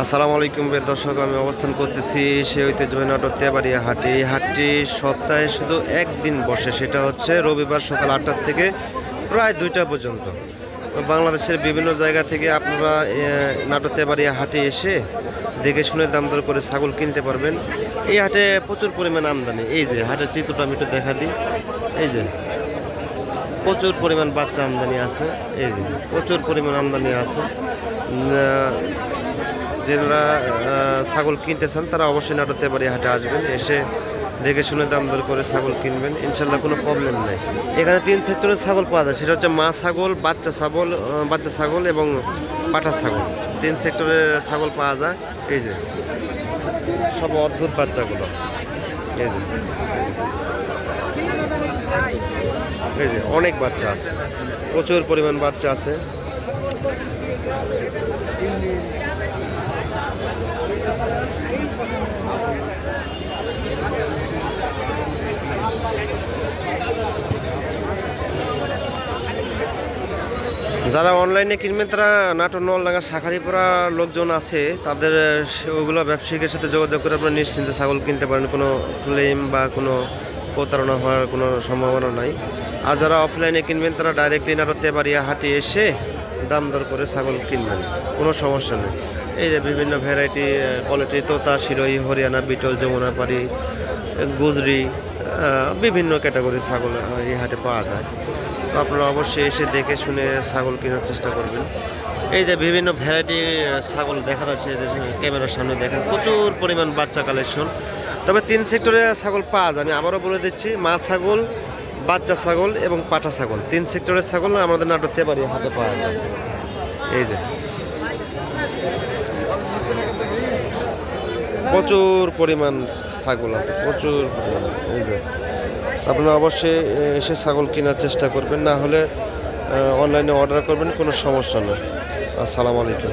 আসসালামু আলাইকুম বে দর্শক, আমি অবস্থান করতেছি সে ঐতিহ্যবাহী নাটক তেবাড়িয়া হাটে। এই হাটটি সপ্তাহে শুধু একদিন বসে, সেটা হচ্ছে রবিবার সকাল আটটার থেকে প্রায় দুইটা পর্যন্ত। বাংলাদেশের বিভিন্ন জায়গা থেকে আপনারা নাটক তেবাড়িয়া হাটে এসে দেখে শুনে দাম দর করে ছাগল কিনতে পারবেন। এই হাটে প্রচুর পরিমাণ আমদানি। এই যে হাটের চিত্রটা আমি একটু দেখা দিই। এই যে প্রচুর পরিমাণ বাচ্চা আমদানি আছে। এই যে প্রচুর পরিমাণ আমদানি আছে। যারা ছাগল কিনতে চান তারা অবশ্যই নাটকতে বাড়ি হাটে আসবেন। এসে দেখে শুনে দাম দর করে ছাগল কিনবেন। ইনশাল্লাহ কোনো প্রবলেম নেই। এখানে তিন সেক্টরের ছাগল পাওয়া যায়। সেটা হচ্ছে মা ছাগল, বাচ্চা ছাগল বাচ্চা ছাগল এবং পাটা ছাগল। তিন সেক্টরের ছাগল পাওয়া যায়। এই যে, সব অদ্ভুত বাচ্চাগুলো। এই যে এই যে অনেক বাচ্চা আছে। প্রচুর পরিমাণ বাচ্চা আছে। যারা অনলাইনে কিনবেন, তারা নাটোর, নলডাঙ্গা, শাখারিপাড়া লোকজন আছে, তাদের ওগুলো ব্যবসায়িকের সাথে যোগাযোগ করে আপনারা নিশ্চিন্তে ছাগল কিনতে পারেন। কোনো ক্লেম বা কোনো প্রতারণা হওয়ার কোনো সম্ভাবনা নাই। আর যারা অফলাইনে কিনবেন, তারা ডাইরেক্টলি নাটোর তেবাড়িয়া হাটে এসে দাম দর করে ছাগল কিনবেন। কোনো সমস্যা নেই। এই যে বিভিন্ন ভ্যারাইটি কোয়ালিটি তোতা শিরোই হরিয়ানা, বিটল, যমুনাপাড়ি, গুজরি বিভিন্ন ক্যাটাগরির ছাগল এই হাটে পাওয়া যায়। তো আপনারা অবশ্যই এসে দেখে শুনে ছাগল কেনার চেষ্টা করবেন। এই যে বিভিন্ন ভ্যারাইটি ছাগল দেখা যাচ্ছে ক্যামেরার সামনে দেখেন, প্রচুর পরিমাণ বাচ্চা কালেকশন তবে তিন সেক্টরে ছাগল পাওয়া যায়, আমি আবারও বলে দিচ্ছি, মা ছাগল, বাচ্চা ছাগল এবং পাঠা ছাগল। তিন সেক্টরের ছাগল আমাদের নাটক তেবাড়ি হাতে পাওয়া যায়। এই যে। প্রচুর পরিমাণ ছাগল আছে, প্রচুর পরিমাণ, এই যে। আপনারা অবশ্যই এসে ছাগল কেনার চেষ্টা করবেন, না হলে অনলাইনে অর্ডার করবেন, কোনো সমস্যা নেই। আসসালামু আলাইকুম।